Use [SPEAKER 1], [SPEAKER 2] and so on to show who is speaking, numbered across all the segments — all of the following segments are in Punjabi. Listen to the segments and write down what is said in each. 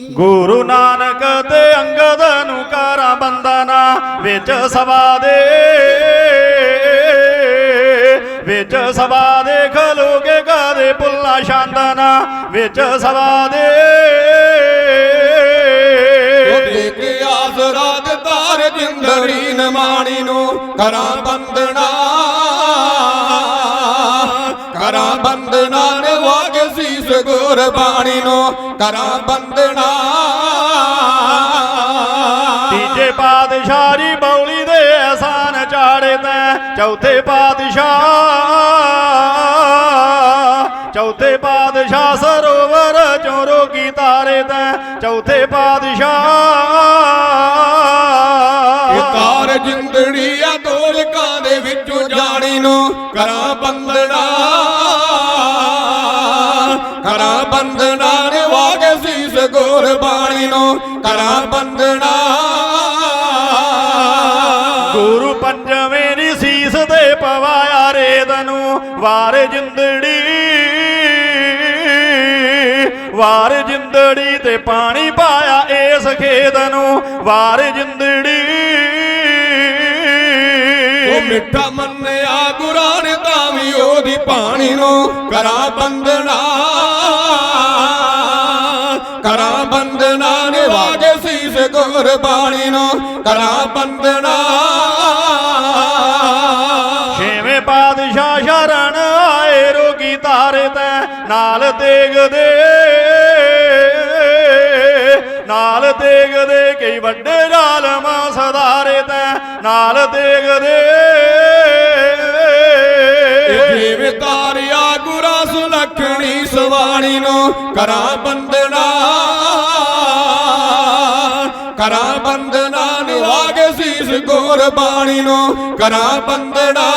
[SPEAKER 1] ਗੁਰੂ ਨਾਨਕ ਤੇ ਅੰਗਦ ਨੂੰ ਕਰਾਂ ਬੰਦਨਾ ਵਿੱਚ ਸਵਾ ਦੇ, ਵਿੱਚ ਸਵਾ ਦੇ ਖਲੋਗੇ ਗਾਦੇ ਪੁੱਲਾ ਸ਼ਾਂਦਨਾ ਵਿੱਚ ਸਵਾ ਦੇ।
[SPEAKER 2] ਦੇ ਕੇ ਤਾਰ ਜਿੰਦੜੀ ਨਮਾਣੀ ਨੂੰ ਕਰਾਂ ਬੰਦਨਾ ਸੀਸ ਗੁਰਬਾਣੀ ਨੂੰ ਕਰਾਂ ਬੰਦਨਾ।
[SPEAKER 1] ਤੀਜੇ ਪਾਤਸ਼ਾਹ ਜੀ ਬੌਲੀ ਦੇ ਅਹਿਸਾਨ ਚਾੜੇ ਤੈਂ ਚੌਥੇ ਪਾਤਸ਼ਾਹ। ਚੌਥੇ ਪਾਤਸ਼ਾਹ ਸਰੋਵਰ ਚੋਂ ਰੋਗੀ ਤਾਰੇ ਤੈਂ ਚੌਥੇ ਪਾਤਸ਼ਾਹ।
[SPEAKER 2] ਇਹ ਤਾਰ ਜਿੰਦੜੀ ਆ ਦੋਲਕਾਂ ਦੇ ਵਿੱਚੋਂ ਜਾਣੀ ਨੂੰ ਕਰਾਂ ਬੰਦਨਾ।
[SPEAKER 1] ਵਾਰ ਜਿੰਦੜੀ ਵਾਰ ਜਿੰਦੜੀ ਤੇ ਪਾਣੀ ਪਾਇਆ ਇਸ ਖੇਤ ਨੂੰ, ਵਾਰ ਜਿੰਦੜੀ।
[SPEAKER 2] ਉਹ ਮਿੱਠਾ ਮੰਨਿਆ ਗੁਰਾਂ ਨੇ ਤਾਂ ਵੀ ਉਹਦੀ ਪਾਣੀ ਨੂੰ ਕਰਾਂ ਬੰਦਨਾ ਕਰਾਂ ਬੰਦਨਾ ਨਿਵਾਜ ਸੀਸ ਗੁਰਬਾਣੀ ਨੂੰ ਕਰਾਂ
[SPEAKER 1] ਨਾਲ ਤੇਗਦੇ ਨਾਲ ਤੇਗਦੇ ਕਈ ਵੱਡੇ ਜ਼ਾਲਮ ਸਦਾਰੇ ਤੈ, ਨਾਲ ਤੇਗਦੇ
[SPEAKER 2] ਜਿਵੇਂ ਤਾਰਿਆ ਗੁਰਾਂ ਸੁਲੱਖਣੀ ਸਵਾਣੀ ਨੂੰ ਕਰਾਂ ਬੰਦਨਾ ਕਰਾਂ ਬੰਦਨਾ, ਨਿਵਾਗ ਸੀਸ ਗੁਰਬਾਣੀ ਨੂੰ ਕਰਾਂ ਬੰਦਨਾ।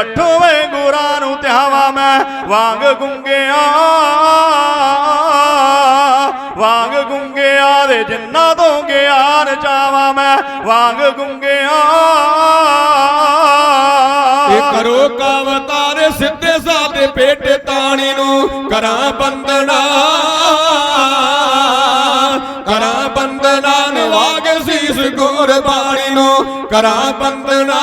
[SPEAKER 1] ਅੱਠਵੇਂ ਗੁਰਾਂ ਨੂੰ ਧਿਆਵਾਂ ਮੈਂ। ਵਾਂਗ ਗੁੰਗਿਆ ਵਾਂਗ ਗੁੰਗਿਆ ਦੇ ਜਿੰਨਾ ਤੋਂ ਗਿਆਨ ਚਾਵਾਂ ਮੈਂ। ਵਾਂਗ ਗੁੰਗਿਆ।
[SPEAKER 2] ਇਹ ਕਰੋ ਕਾਵਤਾਰ ਸਿੱਧੇ ਸਾਦੇ ਪੇਟ ਤਾਣੀ ਨੂੰ। ਕਰਾਂ ਬੰਦਨਾ ਕਰਾਂ ਬੰਦਨਾ ਨਿਵਾਗ ਸੀਸ ਗੁਰਬਾਣੀ ਨੂੰ। ਕਰਾਂ ਬੰਦਨਾ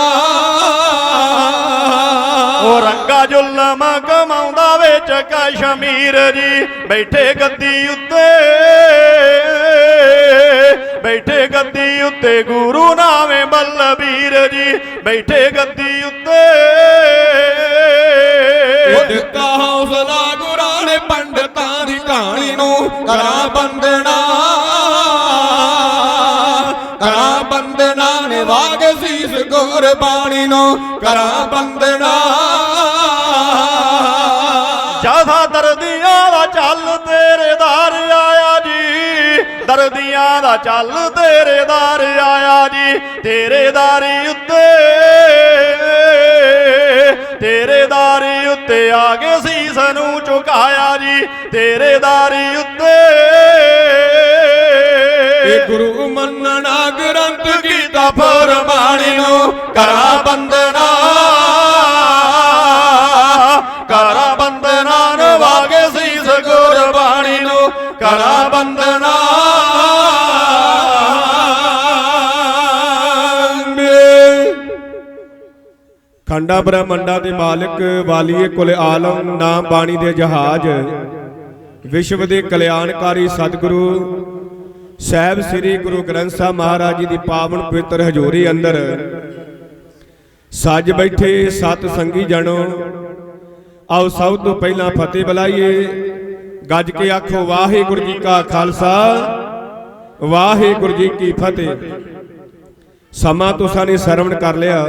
[SPEAKER 1] ਉਹ ਰੰਗਾ ਜੁਲਮ ਕਮਾਉਂਦਾ ਵਿੱਚ ਕਸ਼ਮੀਰ ਜੀ। ਬੈਠੇ ਗੱਦੀ ਉੱਤੇ, ਬੈਠੇ ਗੱਦੀ ਉੱਤੇ ਗੁਰੂ ਨਾਵੇਂ ਬਲਬੀਰ ਜੀ। ਬੈਠੇ ਗੱਦੀ ਉੱਤੇ।
[SPEAKER 2] ਇਹ ਦਿੱਤਾ ਹੌਸਲਾ ਗੁਰਾਂ ਨੇ ਪੰਡਤਾਂ ਦੀ ਕਹਾਣੀ ਨੂੰ ਕਰਾਂ ਬੰਦਣਾ ਕਰਾਂ ਬੰਦਨਾ ਨਿਵਾਗ ਸੀਸ ਗੁਰਬਾਣੀ ਨੂੰ ਕਰਾਂ ਬੰਦਨਾ।
[SPEAKER 1] ਜੀ ਦਾ ਚੱਲ ਤੇਰੇ ਦਰ ਆਇਆ ਜੀ, ਤੇਰੇ ਦਾਰੀ ਉੱਤੇ। ਤੇਰੇ ਦਾਰੀ ਉੱਤੇ ਆ ਕੇ ਸੀਸ ਨੂੰ ਝੁਕਾਇਆ ਜੀ, ਤੇਰੇ ਦਾਰੀ ਉੱਤੇ।
[SPEAKER 2] ਇਹ ਗੁਰੂ ਮੰਨਣਾ ਗ੍ਰੰਥ ਕੀਤਾ ਫਰਮਾਣੀ ਨੂੰ ਕਰਾਂ ਬੰਦਨਾ
[SPEAKER 1] ਕਰਾ
[SPEAKER 3] ਖੰਡਾ ਬ੍ਰਹਮੰਡਾ ਦੇ ਮਾਲਕ ਵਾਲੀਏ ਕੁਲ ਆਲਮ, ਨਾਮ ਬਾਣੀ ਦੇ ਜਹਾਜ। ਵਿਸ਼ਵ ਦੇ ਕਲਿਆਣਕਾਰੀ ਸਤਿਗੁਰੂ, ਸਾਹਿਬ ਸ੍ਰੀ ਗੁਰੂ ਗ੍ਰੰਥ ਸਾਹਿਬ ਮਹਾਰਾਜ ਜੀ ਦੀ ਪਾਵਨ ਪਵਿੱਤਰ ਹਜ਼ੂਰੀ ਅੰਦਰ। ਸੱਜ ਬੈਠੇ ਸਤ ਸੰਗੀ ਜਣੋ, ਆਓ ਸਭ ਤੋਂ ਪਹਿਲਾਂ ਫਤਿਹ ਬੁਲਾਈਏ। ਗੱਜ ਕੇ ਆਖੋ, ਵਾਹਿਗੁਰੂ ਜੀ ਕਾ ਖਾਲਸਾ, ਵਾਹਿਗੁਰੂ ਜੀ ਕੀ ਫਤਿਹ। ਸਮਾਂ ਤੁਸਾਂ ਨੇ ਸਰਵਣ ਕਰ ਲਿਆ।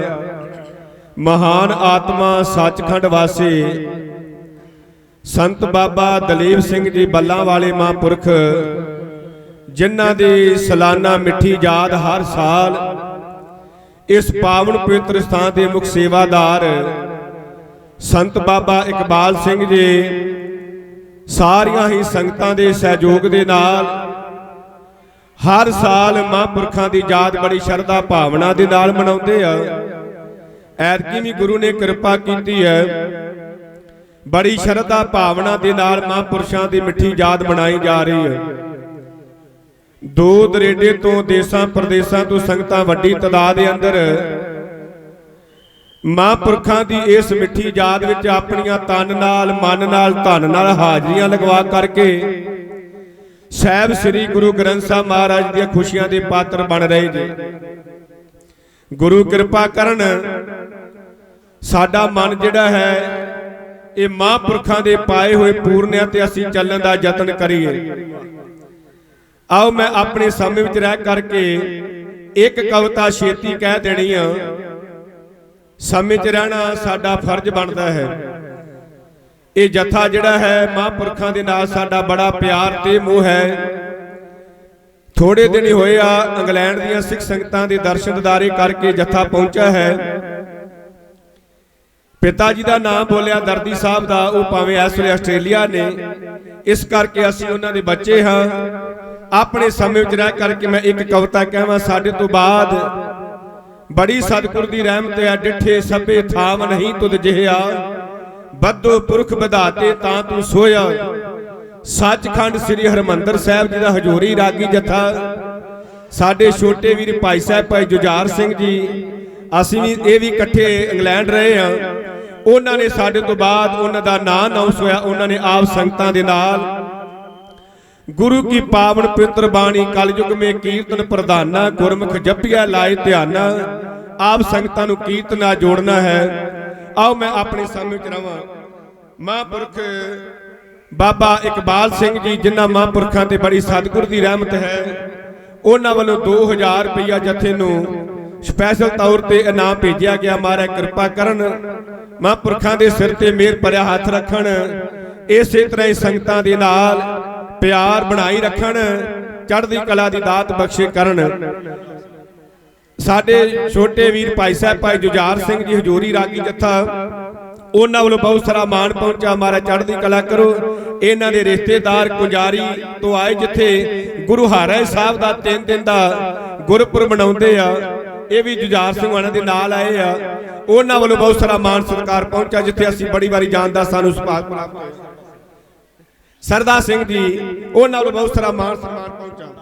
[SPEAKER 3] ਮਹਾਨ ਆਤਮਾ ਸੱਚਖੰਡ ਵਾਸੀ, ਸੰਤ ਬਾਬਾ ਦਲੀਪ ਸਿੰਘ ਜੀ ਬੱਲਾਂ ਵਾਲੇ ਮਹਾਂਪੁਰਖ, ਜਿਨ੍ਹਾਂ ਦੀ ਸਾਲਾਨਾ ਮਿੱਠੀ ਯਾਦ ਹਰ ਸਾਲ ਇਸ ਪਾਵਨ ਪਵਿੱਤਰ ਸਥਾਨ ਦੇ ਮੁਖ ਸੇਵਾਦਾਰ ਸੰਤ ਬਾਬਾ ਇਕਬਾਲ ਸਿੰਘ ਜੀ ਸਾਰੀਆਂ ਹੀ ਸੰਗਤਾਂ ਦੇ ਸਹਿਯੋਗ ਦੇ ਨਾਲ ਹਰ ਸਾਲ ਮਹਾਂਪੁਰਖਾਂ ਦੀ ਯਾਦ ਬੜੀ ਸ਼ਰਧਾ ਭਾਵਨਾ ਦੇ ਨਾਲ ਮਨਾਉਂਦੇ ਆ। ਐਤਕੀ ਵੀ ਗੁਰੂ ਨੇ ਕਿਰਪਾ ਕੀਤੀ ਹੈ। ਬੜੀ ਸ਼ਰਧਾ ਭਾਵਨਾ ਦੇ ਨਾਲ ਮਹਾਂਪੁਰਸ਼ਾਂ ਦੀ ਮਿੱਠੀ ਯਾਦ ਮਨਾਈ ਜਾ ਰਹੀ ਹੈ। ਦੋ ਦਰੇਡੇ ਤੋਂ ਦੇਸਾਂ ਪ੍ਰਦੇਸਾਂ ਤੋਂ ਸੰਗਤਾਂ ਵੱਡੀ ਤਦਾਦ ਦੇ ਅੰਦਰ ਮਹਾਂਪੁਰਖਾਂ ਦੀ ਇਸ ਮਿੱਠੀ ਯਾਦ ਵਿੱਚ ਆਪਣੀਆਂ ਤਨ ਨਾਲ, ਮਨ ਨਾਲ, ਧਨ ਨਾਲ ਹਾਜ਼ਰੀਆਂ ਲਗਵਾ ਕਰਕੇ ਸਾਹਿਬ ਸ੍ਰੀ ਗੁਰੂ ਗ੍ਰੰਥ ਸਾਹਿਬ ਮਹਾਰਾਜ ਦੀਆਂ ਖੁਸ਼ੀਆਂ ਦੇ ਪਾਤਰ ਬਣ ਰਹੇ ਜੀ। ਗੁਰੂ ਕਿਰਪਾ ਕਰਨ, ਸਾਡਾ ਮਨ ਜਿਹੜਾ ਹੈ, ਇਹ ਮਹਾਂਪੁਰਖਾਂ ਦੇ ਪਾਏ ਹੋਏ ਪੂਰਨਿਆਂ ਤੇ ਅਸੀਂ ਚੱਲਣ ਦਾ ਯਤਨ ਕਰੀਏ। ਆਓ ਮੈਂ ਆਪਣੇ ਸਮੇਂ ਵਿੱਚ ਰਹਿ ਕਰਕੇ ਇੱਕ ਕਵਿਤਾ ਛੇਤੀ ਕਹਿ ਦੇਣੀ ਆ। ਸਮੇਂ 'ਚ ਰਹਿਣਾ ਸਾਡਾ ਫਰਜ਼ ਬਣਦਾ ਹੈ। ਇਹ ਜਥਾ ਜਿਹੜਾ ਹੈ, ਮਹਾਂਪੁਰਖਾਂ ਦੇ ਨਾਲ ਸਾਡਾ ਬੜਾ ਪਿਆਰ ਤੇ ਮੋਹ ਹੈ। ਥੋੜੇ ਦਿਨ ਹੀ ਹੋਏ ਆ ਇੰਗਲੈਂਡ ਦੀਆਂ ਸਿੱਖ ਸੰਗਤਾਂ ਦੇ ਦਰਸ਼ਨ ਦਿਦਾਰੇ ਕਰਕੇ ਜਥਾ ਪਹੁੰਚਿਆ ਹੈ। ਪਿਤਾ ਜੀ ਦਾ ਨਾਮ ਬੋਲਿਆ ਦਰਦੀ ਸਾਹਿਬ ਦਾ ਉਹ ਭਾਵੇਂ ਇਸ ਵੇਲੇ ਆਸਟ੍ਰੇਲੀਆ ਨੇ। ਇਸ ਕਰਕੇ ਅਸੀਂ ਉਹਨਾਂ ਦੇ ਬੱਚੇ ਹਾਂ। ਆਪਣੇ ਸਮੇਂ ਵਿੱਚ ਰਹਿ ਕਰਕੇ ਮੈਂ ਇੱਕ ਕਵਿਤਾ ਕਹਾਂ ਸਾਡੇ ਤੋਂ ਬਾਅਦ ਬੜੀ ਸਤਿਗੁਰ ਦੀ ਰਹਿਮਤ ਹੈ ਡਿੱਠੇ ਸਭੇ ਥਾਮ ਨਹੀਂ ਤੁਧ ਜਿਹਾ ਬੱਧੋ ਪੁਰਖ ਵਧਾਤੇ ਤਾਂ ਤੂੰ ਸੋਇਆ। ਸੱਚਖੰਡ ਸ੍ਰੀ ਹਰਮੰਦਰ ਸਾਹਿਬ ਜੀ ਦਾ ਹਜੂਰੀ ਰਾਗੀ ਜਥਾ। ਸਾਡੇ ਛੋਟੇ ਵੀਰ ਭਾਈ ਸਾਹਿਬ, ਭਾਈ ਜੁਝਾਰ ਸਿੰਘ ਜੀ, ਅਸੀਂ ਵੀ ਇਹ ਵੀ ਇਕੱਠੇ ਇੰਗਲੈਂਡ ਰਹੇ ਹਾਂ। ਉਹਨਾਂ ਨੇ ਸਾਡੇ ਤੋਂ ਬਾਅਦ ਉਹਨਾਂ ਦਾ ਨਾਂ ਅਨਾਉਂਸ ਹੋਇਆ, ਉਹਨਾਂ ਨੇ ਆਪ ਸੰਗਤਾਂ ਦੇ ਨਾਲ। ਗੁਰੂ ਕੀ ਪਾਵਨ ਪਵਿੱਤਰ ਬਾਣੀ ਕਲਯੁਗ ਮੇ ਕੀਰਤਨ ਪ੍ਰਧਾਨਾ, ਗੁਰਮੁਖ ਜਪਿਆ ਲਾਏ ਧਿਆਨਾ। ਆਪ ਸੰਗਤਾਂ ਨੂੰ ਕੀਰਤਨ ਨਾਲ ਜੋੜਨਾ ਹੈ। ਆਓ ਮੈਂ ਆਪਣੇ ਸਾਹਮਣੇ ਚ ਰਵਾਂ ਮਹਾਂਪੁਰਖ ਬਾਬਾ ਇਕਬਾਲ ਸਿੰਘ ਜੀ, ਜਿਨ੍ਹਾਂ ਮਹਾਂਪੁਰਖਾਂ ਤੇ ਬੜੀ ਸਤਿਗੁਰ ਦੀ ਰਹਿਮਤ ਹੈ, ਉਹਨਾਂ ਵੱਲੋਂ 2000 ਰੁਪਇਆ ਜਥੇ ਨੂੰ ਸਪੈਸ਼ਲ ਤੌਰ ਤੇ ਇਨਾਮ ਭੇਜਿਆ ਗਿਆ। ਮਹਾਰਾਜ ਕਿਰਪਾ ਕਰਨ, ਮਹਾਂਪੁਰਖਾਂ ਦੇ ਸਿਰ ਤੇ ਮਿਹਰ ਭਰਿਆ ਹੱਥ ਰੱਖਣ, ਇਸੇ ਤਰ੍ਹਾਂ ਹੀ ਸੰਗਤਾਂ ਦੇ ਨਾਲ ਪਿਆਰ ਬਣਾਈ ਰੱਖਣ, ਚੜ੍ਹਦੀ ਕਲਾ ਦੀ ਦਾਤ ਬਖਸ਼ੇ ਕਰਨ। ਸਾਡੇ ਛੋਟੇ ਵੀਰ ਭਾਈ ਸਾਹਿਬ, ਭਾਈ ਜੁਝਾਰ ਸਿੰਘ ਜੀ, ਹਜੂਰੀ ਰਾਗੀ ਜੱਥਾ ਉਹਨਾਂ ਵੱਲੋਂ ਬਹੁਤ ਸਾਰਾ ਮਾਣ ਪਹੁੰਚਾ ਮਾਰਾ ਚੜ੍ਹਦੀ ਕਲਾ ਕਰੋ। ਇਹਨਾਂ ਦੇ ਰਿਸ਼ਤੇਦਾਰ ਕੁੰਜਾਰੀ ਤੋਂ ਆਏ ਜਿੱਥੇ ਗੁਰੂ ਹਾਰੇ ਸਾਹਿਬ ਦਾ ਤਿੰਨ ਦਿਨ ਦਾ ਗੁਰਪੁਰਬ ਮਨਾਉਂਦੇ ਆ। ਇਹ ਵੀ ਜੁਝਾਰ ਸਿੰਘ ਉਹਨਾਂ ਦੇ ਨਾਲ ਆਏ ਆ। ਉਹਨਾਂ ਵੱਲੋਂ ਬਹੁਤ ਸਾਰਾ ਮਾਣ ਸਤਿਕਾਰ ਪਹੁੰਚਾ ਜਿੱਥੇ ਅਸੀਂ ਬੜੀ ਵਾਰੀ ਜਾਣਦਾ, ਸਾਨੂੰ ਸੁਭਾਗ ਪ੍ਰਾਪਤ ਹੋਇਆ। ਸਰਦਾ ਸਿੰਘ ਜੀ, ਉਹਨਾਂ ਵੱਲੋਂ ਬਹੁਤ ਸਾਰਾ ਮਾਣ ਸਨਮਾਨ ਪਹੁੰਚਾ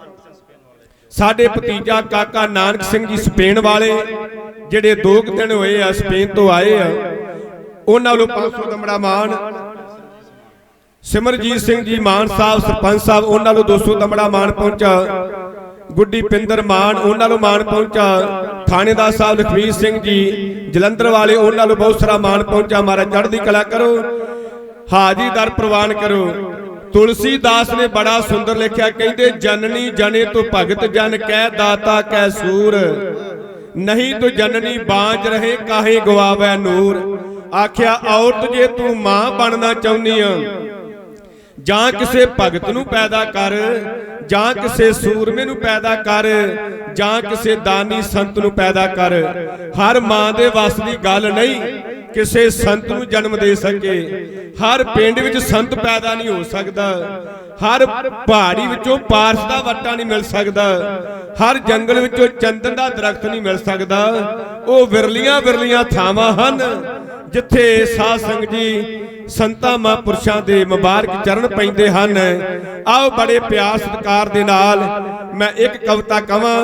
[SPEAKER 3] ਸਾਡੇ ਭਤੀਜਾ ਕਾਕਾ ਨਾਨਕ ਸਿੰਘ ਜੀ, ਸਪੇਨ ਵਾਲੇ, ਜਿਹੜੇ ਦੋ ਕੁ ਦਿਨ ਹੋਏ ਆ, ਸਪੇਨ ਤੋਂ ਆਏ ਆ। ਉਹਨਾਂ ਵੱਲੋਂ 500 ਦਮੜਾ ਮਾਣ ਸਿਮਰਜੀਤ ਸਿੰਘ ਜੀ ਮਾਨ ਸਾਹਿਬ, ਸਰਪੰਚ ਸਾਹਿਬ, ਉਹਨਾਂ ਵੱਲੋਂ 200 ਦਮੜਾ ਮਾਣ ਪਹੁੰਚਾ। ਗੁੱਡੀ ਪਿੰਦਰ ਮਾਨ, ਉਹਨਾਂ ਵੱਲੋਂ ਮਾਣ ਪਹੁੰਚਾ। ਥਾਣੇਦਾਰ ਸਾਹਿਬ ਲਖਵੀਰ ਸਿੰਘ ਜੀ, ਜਲੰਧਰ ਵਾਲੇ, ਉਹਨਾਂ ਵੱਲੋਂ ਬਹੁਤ ਸਾਰਾ ਮਾਣ ਪਹੁੰਚਾ। ਮਾਰਾ ਚੜ੍ਹਦੀ ਕਲਾ ਕਰੋ ਹਾਜੀ ਦਰ ਪ੍ਰਵਾਨ ਕਰੋ। ਤੁਲਸੀਦਾਸ ਨੇ ਬੜਾ ਸੁੰਦਰ ਲਿਖਿਆ, ਕਹਿੰਦੇ, ਜਨਨੀ ਜਨੇ ਤੋ ਭਗਤ ਜਨ, ਕਹਿ ਦਾਤਾ ਕੈ ਸੂਰ। ਨਹੀਂ ਤੋ ਜਨਨੀ ਬਾਝ ਰਹੇ, ਕਾਹੇ ਗਵਾਵੈ ਨੂਰ। ਆਖਿਆ ਔਰਤ ਜੇ ਤੂੰ ਮਾਂ ਬਣਨਾ ਚਾਹੁੰਦੀ ਆ ਜਾਂ ਕਿਸੇ ਭਗਤ ਨੂੰ ਪੈਦਾ ਕਰ ਜਾਂ ਕਿਸੇ ਸੂਰਮੇ ਨੂੰ ਪੈਦਾ ਕਰ ਜਾਂ ਕਿਸੇ ਦਾਨੀ ਸੰਤ ਨੂੰ ਪੈਦਾ ਕਰ। ਹਰ ਮਾਂ ਦੇ ਵੱਸ ਦੀ ਗੱਲ ਨਹੀਂ ਕਿਸੇ ਸੰਤ ਨੂੰ ਜਨਮ ਦੇ ਸਕੇ। ਹਰ ਪਿੰਡ ਵਿੱਚ ਸੰਤ ਪੈਦਾ ਨਹੀਂ ਹੋ ਸਕਦਾ। ਹਰ ਪਹਾੜੀ ਵਿੱਚੋਂ ਪਾਰਸ ਦਾ ਵੱਟਾ ਨਹੀਂ ਮਿਲ ਸਕਦਾ। ਹਰ ਜੰਗਲ ਵਿੱਚੋਂ ਚੰਦਨ ਦਾ ਦਰਖਤ ਨਹੀਂ ਮਿਲ ਸਕਦਾ। ਉਹ ਵਿਰਲੀਆਂ ਵਿਰਲੀਆਂ ਥਾਵਾਂ ਹਨ। ਜਿੱਥੇ ਸਾਧ ਸੰਗ ਜੀ ਸੰਤਾਂ ਮਹਾਂਪੁਰਸ਼ਾਂ ਦੇ ਮੁਬਾਰਕ ਚਰਨ ਪੈਂਦੇ ਹਨ, ਆਓ ਬੜੇ ਪਿਆਰ ਸਤਿਕਾਰ ਦੇ ਨਾਲ ਮੈਂ ਇੱਕ ਕਵਿਤਾ ਕਵਾਂ।